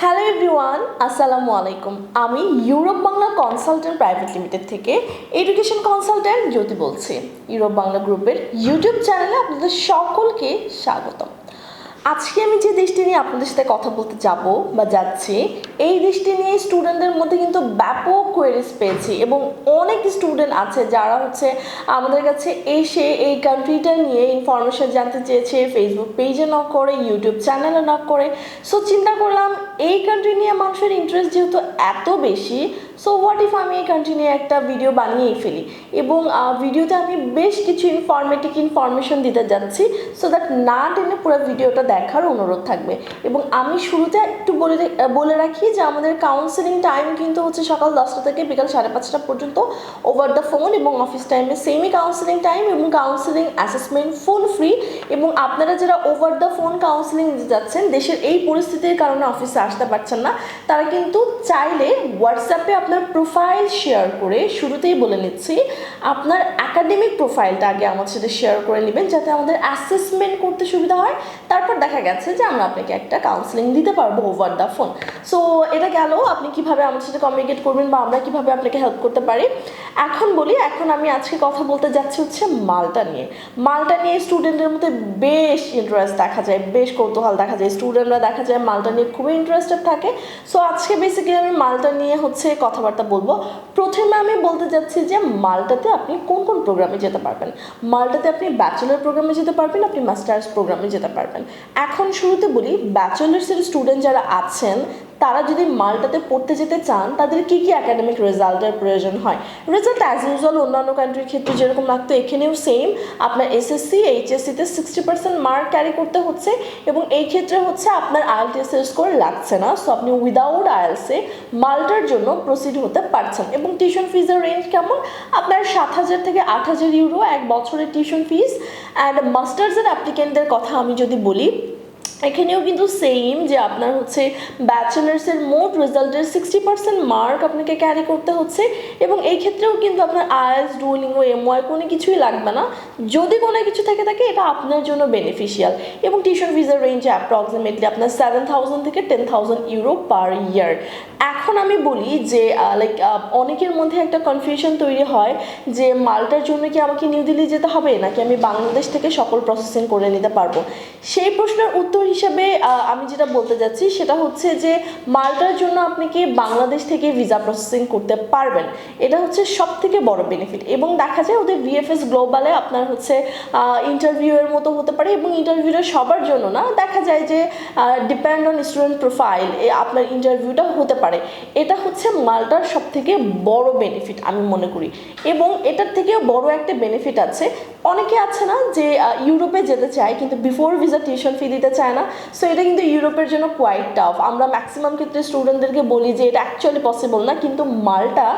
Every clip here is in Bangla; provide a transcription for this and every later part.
হ্যালো এভরিওয়ান আসসালামু আলাইকুম আমি Europe Bangla consultant private limited থেকে এডুকেশন কনসালটেন্ট জ্যোতি বলছি। ইউরোপ বাংলা গ্রুপের ইউটিউব চ্যানেলে আপনাদের সকলকে স্বাগতম। আজকে আমি যে দেশটি নিয়ে আপনাদের সাথে কথা বলতে যাব বা যাচ্ছি এই দৃষ্টি নিয়ে স্টুডেন্টদের মধ্যে কিন্তু ব্যাপক কোয়েরিজ পেয়েছি এবং অনেক স্টুডেন্ট আছে যারা হচ্ছে আমাদের কাছে এসে এই কান্ট্রিটা নিয়ে ইনফরমেশন জানতে চেয়েছে ফেসবুক পেজে নক করে ইউটিউব চ্যানেলে নক করে। সো চিন্তা করলাম এই কান্ট্রি নিয়ে মানুষের ইন্টারেস্ট যেহেতু এত বেশি সো হোয়াট ইফ আমি এই কান্ট্রি নিয়ে একটা ভিডিও বানিয়েই ফেলি? এবং ভিডিওতে আমি বেশ কিছু ইনফরমেটিভ ইনফরমেশন দিতে যাচ্ছি সো দ্যাট না টেনে পুরো ভিডিওটা দেখার অনুরোধ থাকবে। এবং আমি শুরুতে একটু বলে বলে রাখি যে আমাদের কাউন্সেলিং টাইম কিন্তু হচ্ছে সকাল দশটা থেকে বিকাল সাড়ে পাঁচটা পর্যন্ত ওভার দ্য ফোন এবং অফিস টাইমে সেমই কাউন্সেলিং টাইম এবং কাউন্সেলিং অ্যাসেসমেন্ট ফুল ফ্রি এবং আপনারা যারা ওভার দ্য ফোন কাউন্সেলিং দিতে যাচ্ছেন, দেশের এই পরিস্থিতির কারণে অফিসে আসতে পারছেন না, তারা কিন্তু চাইলে হোয়াটসঅ্যাপে আপনার প্রোফাইল শেয়ার করে শুরুতেই বলে নিচ্ছি, আপনার একাডেমিক প্রোফাইলটা আগে আমার সাথে শেয়ার করে নেবেন যাতে আমাদের অ্যাসেসমেন্ট করতে সুবিধা হয়। তারপর দেখা গেছে যে আমরা আপনাকে একটা কাউন্সেলিং দিতে পারব ওভার দ্য ফোন সো এটা গেল, আপনি কীভাবে আমার সাথে কমিউনিকেট করবেন বা আমরা কীভাবে আপনাকে হেল্প করতে পারি? এখন বলি, এখন আমি আজকে কথা বলতে যাচ্ছি হচ্ছে মালটা নিয়ে। মালটা নিয়ে স্টুডেন্টের মধ্যে বেশ ইন্টারেস্ট দেখা যায়, বেশ কৌতূহল দেখা যায়। স্টুডেন্টরা দেখা যায় মালটা নিয়ে খুবই ইন্টারেস্টেড থাকে। সো আজকে বেসিক্যালি আমি মালটা নিয়ে হচ্ছে কথাবার্তা বলব। প্রথমে আমি বলতে যাচ্ছি যে মালটাতে আপনি কোন কোন প্রোগ্রামে যেতে পারবেন? মালটাতে আপনি ব্যাচেলার প্রোগ্রামে যেতে পারবেন, আপনি মাস্টার্স প্রোগ্রামে যেতে পারবেন। এখন শুরুতে বলি ব্যাচেলার্সের স্টুডেন্ট যারা আছেন তারা যদি মালটাতে পড়তে যেতে চান, তাদের কি কি একাডেমিক রেজাল্টের প্রয়োজন হয়? রেজাল্ট অ্যাজ ইউজুয়াল অন্যান্য কান্ট্রির ক্ষেত্রে যেরকম লাগতো, এখানেও সেম আপনার এসএসসি এইচএসসিতে সিক্সটি পার্সেন্ট মার্ক ক্যারি করতে হচ্ছে এবং এই ক্ষেত্রে হচ্ছে আপনার আইএলটিএস এর স্কোর লাগছে না। সো আপনি উইদাউট আইএলসে মাল্টার জন্য প্রসিড হতে পারছেন। এবং টিউশন ফিজের রেঞ্জ কেমন? আপনার সাত হাজার থেকে আট হাজার ইউরো এক বছরের টিউশন ফিস অ্যান্ড মাস্টার্সের অ্যাপ্লিকেন্টদের কথা আমি যদি বলি এখানেও কিন্তু সেম যে আপনার হচ্ছে ব্যাচেলার্সের মোট রেজাল্টের সিক্সটি পার্সেন্ট মার্ক আপনাকে ক্যারি করতে হচ্ছে এবং এই ক্ষেত্রেও কিন্তু আপনার আইএস ডুলিঙ্গো এমওয়াই কোনো কিছুই লাগবে না। যদি কোনো কিছু থেকে থাকে, এটা আপনার জন্য বেনিফিশিয়াল এবং টিউশন ফিজের রেঞ্জে অ্যাপ্রক্সিমেটলি আপনার সেভেন থাউজেন্ড থেকে ten thousand euro per year এখন আমি বলি যে লাইক অনেকের মধ্যে একটা কনফিউশন তৈরি হয় যে, মালটার জন্য কি আমাকে নিউ দিল্লি যেতে হবে? নাকি আমি বাংলাদেশ থেকে সকল প্রসেসিং করে নিতে পারব? সেই প্রশ্নের উত্তর হিসাবে আমি যেটা বলতে যাচ্ছি সেটা হচ্ছে যে মালটার জন্য আপনি কি বাংলাদেশ থেকে ভিসা প্রসেসিং করতে পারবেন? এটা হচ্ছে সব থেকে বড় বেনিফিট এবং দেখা যায় ওদের ভিএফএস গ্লোবালে আপনার হচ্ছে ইন্টারভিউয়ের মতো হতে পারে এবং ইন্টারভিউটা সবার জন্য না। দেখা যায় যে ডিপেন্ড অন স্টুডেন্ট প্রোফাইল আপনার ইন্টারভিউটা হতে পারে। এটা হচ্ছে মালটার সব থেকে বড় বেনিফিট আমি মনে করি। এবং এটার থেকেও বড় একটা বেনিফিট আছে। অনেকে আছে না যে ইউরোপে যেতে চায় কিন্তু বিফোর ভিসা টিউশন ফি দিতে চায় না। সো এটা কিন্তু ইউরোপের জন্য কোয়াইট টাফ আমরা ম্যাক্সিমাম ক্ষেত্রে স্টুডেন্টদেরকে বলি যে, এটা অ্যাকচুয়ালি পসিবল না। কিন্তু মালটা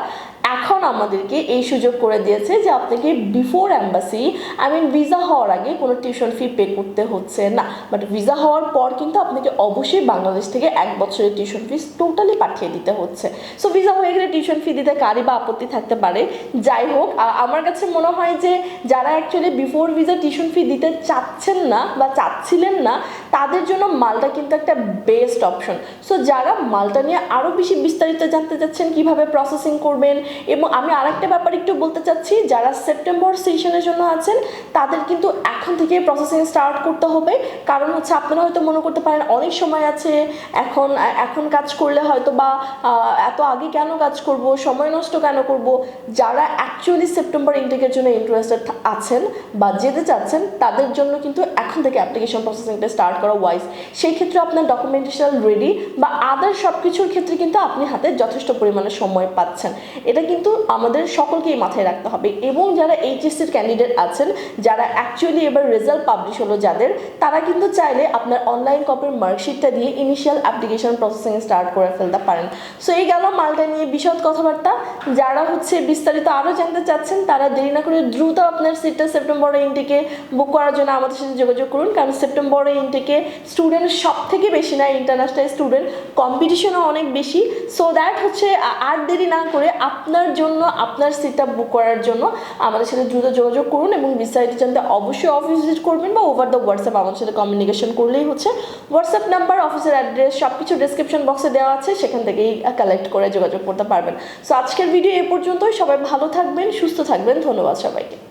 এখন আমাদেরকে এই সুযোগ করে দিয়েছে যে, আপনাকে before embassy I mean visa হওয়ার আগে কোনো টিউশন ফি পে করতে হচ্ছে না। বাট ভিসা হওয়ার পর কিন্তু আপনাকে অবশ্যই বাংলাদেশ থেকে এক বছরের টিউশন ফিস টোটালি পাঠিয়ে দিতে হচ্ছে। সো ভিসা হয়ে গেলে টিউশন ফি দিতে কারি বা আপত্তি থাকতে পারে। যাই হোক আমার কাছে মনে হয় যে, যারা actually before visa tuition fee দিতে চাচ্ছেন না বা চাচ্ছিলেন না তাদের জন্য মালটা কিন্তু একটা বেস্ট অপশন সো যারা মালটা নিয়ে আরও বেশি বিস্তারিত জানতে চাচ্ছেন, কীভাবে প্রসেসিং করবেন এবং আমি আরেকটা ব্যাপার একটু বলতে চাচ্ছি, যারা সেপ্টেম্বর সেশনের জন্য আছেন, তাদের কিন্তু এখন থেকে প্রসেসিং স্টার্ট করতে হবে। কারণ হচ্ছে, আপনারা হয়তো মনে করতে পারেন, অনেক সময় আছে, এখন এখন কাজ করলে হয়তো বা এত আগে কেন কাজ করব, সময় নষ্ট কেন করব? যারা অ্যাকচুয়ালি সেপ্টেম্বর ইনটেকের জন্য ইন্টারেস্টেড আছেন বা যেতে চাচ্ছেন, তাদের জন্য কিন্তু এখন থেকে অ্যাপ্লিকেশন প্রসেসিংটা স্টার্ট করা ওয়াইজ সেই ক্ষেত্রে আপনার ডকুমেন্টেশন রেডি বা আদার সব কিছুর ক্ষেত্রে কিন্তু আপনি হাতে যথেষ্ট পরিমাণে সময় পাচ্ছেন। এটা কিন্তু আমাদের সকলকেই মাথায় রাখতে হবে এবং যারা এইচএসসির ক্যান্ডিডেট আছেন, যারা অ্যাকচুয়ালি এবার রেজাল্ট পাবলিশ হলো যাদের, তারা কিন্তু চাইলে আপনার অনলাইন কপির মার্কশিটটা দিয়ে ইনিশিয়াল অ্যাপ্লিকেশন প্রসেসিং স্টার্ট করে ফেলতে পারেন। সো এই গেল মালটা নিয়ে বিশদ কথাবার্তা। যারা হচ্ছে বিস্তারিত আরও জানতে চাচ্ছেন, তারা দেরি না করে দ্রুত আপনার সিটটা সেপ্টেম্বরে ইনটেকে বুক করার জন্য আমাদের সাথে যোগাযোগ করুন। কারণ সেপ্টেম্বরে ইনটেকে থেকে স্টুডেন্ট সব থেকে বেশি না ইন্টারন্যাশনাল স্টুডেন্ট কম্পিটিশনও অনেক বেশি। সো দ্যাট হচ্ছে আর দেরি না করে আপনার জন্য, আপনার সিট আপ বুক করার জন্য আমাদের সাথে দ্রুত যোগাযোগ করুন এবং বিস্তারিত জানতে অবশ্যই অফিস ভিজিট করবেন বা ওভার দ্য হোয়াটসঅ্যাপ আমাদের সাথে কমিউনিকেশন করলেই হচ্ছে। হোয়াটসঅ্যাপ নাম্বার অফিসের অ্যাড্রেস সব কিছু ডিসক্রিপশন বক্সে দেওয়া আছে, সেখান থেকেই কালেক্ট করে যোগাযোগ করতে পারবেন। সো আজকের ভিডিও এ পর্যন্তই, সবাই ভালো থাকবেন, সুস্থ থাকবেন, ধন্যবাদ সবাইকে।